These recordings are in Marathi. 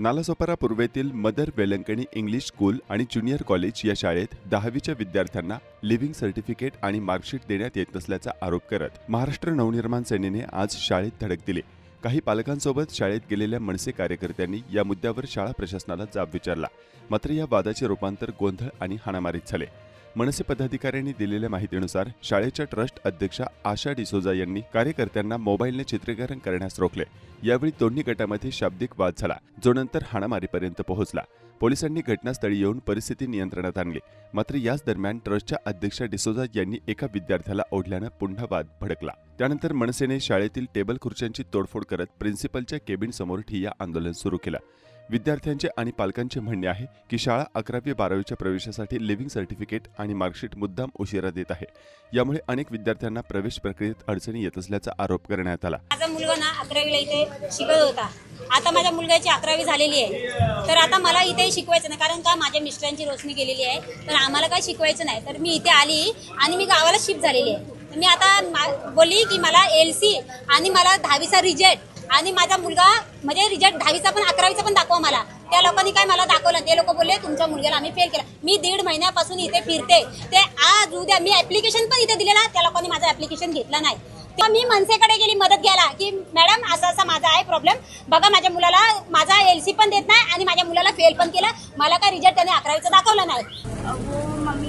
नालासोपारा पूर्वेतील मदर वेलंकणी इंग्लिश स्कूल आणि ज्युनियर कॉलेज या शाळेत दहावीच्या विद्यार्थ्यांना लिव्हिंग सर्टिफिकेट आणि मार्कशीट देण्यात येत नसल्याचा आरोप करत महाराष्ट्र नवनिर्माण सेनेने आज शाळेत धडक दिली. काही पालकांसोबत शाळेत गेलेल्या मनसे कार्यकर्त्यांनी या मुद्द्यावर शाळा प्रशासनाला जाब विचारला. मात्र या वादाचे रूपांतर गोंधळ आणि हाणामारीत झाले. मनसे पदाधिकाऱ्यांनी दिलेल्या माहितीनुसार शाळेच्या ट्रस्ट अध्यक्षा आशा डिसोजा यांनी कार्यकर्त्यांना मोबाईलने चित्रीकरण करण्यास रोखले. यावेळी दोन्ही गटामध्ये शाब्दिक वाद झाला जो नंतर हाणामारीपर्यंत पोहोचला. पोलिसांनी घटनास्थळी येऊन परिस्थिती नियंत्रणात आणली. मात्र याच दरम्यान ट्रस्टच्या अध्यक्षा डिसोजा यांनी एका विद्यार्थ्याला ओढल्यानं पुन्हा वाद भडकला. त्यानंतर मनसेने शाळेतील टेबल खुर्च्यांची तोडफोड करत प्रिन्सिपलच्या केबिन समोर ठिय्या आंदोलन सुरू केलं. विद्यार्थ्यांचे आणि पालकांचे म्हणणे आहे की शाळा अकरावी बारावीच्या प्रवेशासाठी लिव्हिंग सर्टिफिकेट आणि मार्कशीट मुद्दाम उशिरा देत आहे. यामुळे अनेक विद्यार्थ्यांना प्रवेश प्रक्रियेत अडचणी येत असल्याचा आरोप करण्यात आला. माझा मुलगा ना अकरावीला इथे शिकत होता. आता माझ्या मुलग्याची अकरावी झालेली आहे. तर आता मला इथे शिकवायचं नाही. कारण का माझ्या मिस्टरांची रोशनी केलेली आहे. तर आम्हाला काय शिकवायचं नाही. तर मी इथे आली आणि मी गावाला शिफ्ट झालेली आहे. तर मी आता बोलली की मला एल सी आणि मला दहावीचा रिजल्ट आणि माझा मुलगा म्हणजे रिजल्ट दहावीचा पण अकरावीचा पण दाखवा मला. त्या लोकांनी काय मला दाखवलं? ते लोक बोलले तुमच्या मुलग्याला आम्ही फेल केला. मी दीड महिन्यापासून इथे फिरते. ते आज उद्या मी ऍप्लिकेशन पण इथे दिलेला त्या लोकांनी माझं ऍप्लिकेशन घेतलं नाही. तेव्हा मी मनसेकडे गेली मदत घ्यायला की मॅडम असा असा माझा आहे प्रॉब्लेम बघा माझ्या मुलाला माझा एल सी पण देत नाही आणि माझ्या मुलाला फेल पण केला. मला काय रिजल्ट त्याने अकरावीचा दाखवला नाही.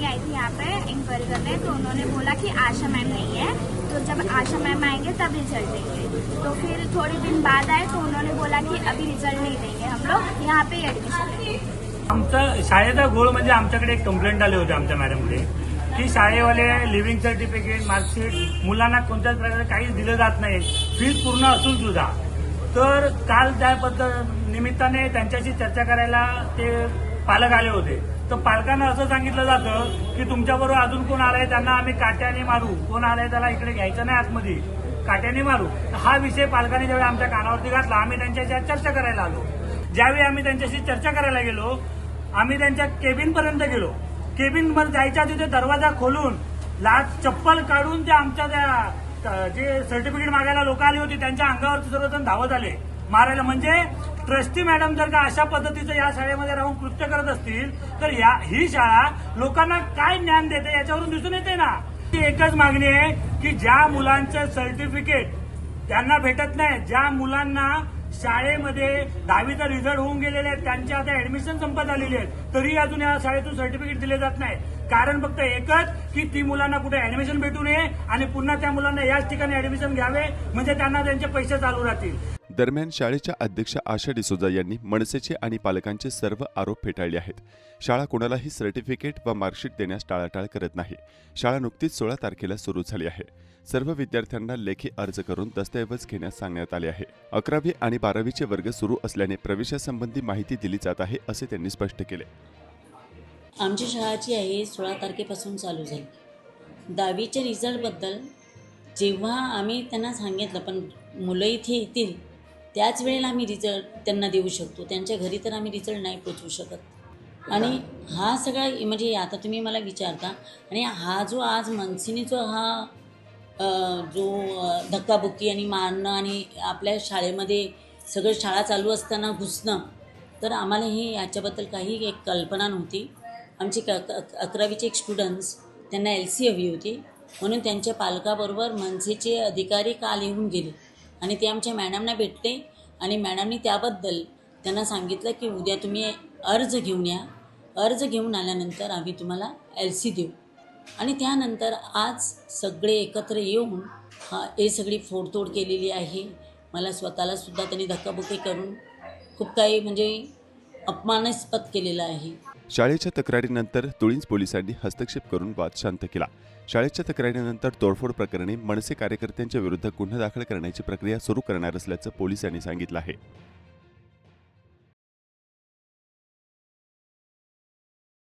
वो आई थी यहाँ पे इंक्वायरी करने तो उन्होंने बोला कि आशा मैम नहीं है। तो जब आशा मैम आएंगे तब रिजल्ट देंगे। तो फिर थोड़े दिन बाद आए तो उन्होंने बोला कि अभी रिजल्ट नहीं देंगे हम लोग यहाँ पे एडमिशन आमचं शाळेचा गोळ म्हणजे आमच्याकडे एक कंप्लेंट आली होती आमच्या मॅडमकडे की शाळेवाले लिव्हिंग सर्टिफिकेट मार्कशीट मुलांना कोणत्याच प्रकारे काहीच दिलं जात नाही फीज पूर्ण असून सुद्धा. तर काल त्या पद्ध निमित्ताने त्यांच्याशी चर्चा करायला ते पालक आले होते. तर पालकांना असं सांगितलं जातं की तुमच्याबरोबर अजून कोण आलाय त्यांना आम्ही काट्याने मारू. कोण आलाय त्याला इकडे घ्यायचं नाही आतमध्ये. काट्याने मारू. हा विषय पालकांनी ज्यावेळी आमच्या कानावरती घातला आम्ही त्यांच्याशी चर्चा करायला आलो ज्यावेळी आम्ही त्यांच्याशी चर्चा करायला गेलो आम्ही त्यांच्या केबिनपर्यंत गेलो. केबिनमध्ये जायच्या तिथे दरवाजा खोलून लाच चप्पल काढून ते आमच्या त्या जे सर्टिफिकेट मागायला लोक आली होती त्यांच्या अंगावरती सर्वजण धावत आले. मारायला म्हणजे ट्रस्टी मॅडम जर का अशा पद्धतीचं या शाळेमध्ये राहून कृत्य करत असतील तर या ही शाळा लोकांना काय ज्ञान देते याच्यावरून दिसून येते ना. ती एकच मागणी आहे की ज्या मुलांचं सर्टिफिकेट त्यांना भेटत नाही ज्या मुलांना शाळेमध्ये दहावीचा रिझल्ट होऊन गेलेले आहेत त्यांच्या आता ऍडमिशन संपत आलेली आहेत तरी अजून या शाळेतून सर्टिफिकेट दिले जात नाही. कारण फक्त एकच की ती मुलांना कुठे ऍडमिशन भेटू नये आणि पुन्हा त्या मुलांना याच ठिकाणी ऍडमिशन घ्यावे म्हणजे त्यांना त्यांचे पैसे चालू राहतील. दरम्यान शाळेच्या अध्यक्षा आशा डिसोजा यांनी मनसेचे आणि पालकांचे सर्व आरोप फेटाळले आहेत. शाळा कोणालाही सर्टिफिकेट व मार्कशीट देण्यास टाळाटाळ करत नाही. शाळा नुकतीच सोळा तारखेला सुरू झाली आहे. सर्व विद्यार्थ्यांना लेखी अर्ज करून दस्तऐवज घेण्यास सांगण्यात आले आहे. अकरावी आणि बारावीचे वर्ग सुरू असल्याने प्रवेशासंबंधी माहिती दिली जात आहे असे त्यांनी स्पष्ट केले. आमची शाळा जी आहे सोळा तारखेपासून चालू झाली दहावीच्या रिझल्टबद्दल जेव्हा आम्ही त्यांना सांगितलं पण मुलं इथे येतील त्याच वेळेला आम्ही रिझल्ट त्यांना देऊ शकतो. त्यांच्या घरी तर आम्ही रिझल्ट नाही पोचवू शकत. आणि हा सगळा म्हणजे आता तुम्ही मला विचारता आणि हा जो आज मनसिनी जो हा जो धक्काबुक्की आणि मारणं आणि आपल्या शाळेमध्ये सगळं शाळा चालू असताना घुसणं तर आम्हाला हे याच्याबद्दल काही एक कल्पना नव्हती. आमचे क- अकरावीचे एक स्टुडंट्स त्यांना एल सी हवी होती. म्हणून त्यांच्या पालकाबरोबर मनसेचे अधिकारी काल येऊन गेले. आणि ते आमच्या मॅडमना भेटले आणि मॅडमनी त्याबद्दल त्यांना सांगितलं की उद्या तुम्ही अर्ज घेऊन या. अर्ज घेऊन आल्यानंतर आम्ही तुम्हाला एल सी देऊ. आणि त्यानंतर आज सगळे एकत्र येऊन हा हे सगळी फोडतोड केलेली आहे. मला स्वतःला सुद्धा त्यांनी धक्काबुक्की करून खूप काही म्हणजे अपमानास्पद केलेला आहे. शाळेच्या तक्रारीनंतर तुळींज पोलिसांनी हस्तक्षेप करून वाद शांत केला. शाळेच्या तक्रारीनंतर तोडफोड प्रकरणी मनसे कार्यकर्त्यांच्या विरुद्ध गुन्हा दाखल करण्याची प्रक्रिया सुरू करणार असल्याचं पोलिसांनी सांगितलं आहे.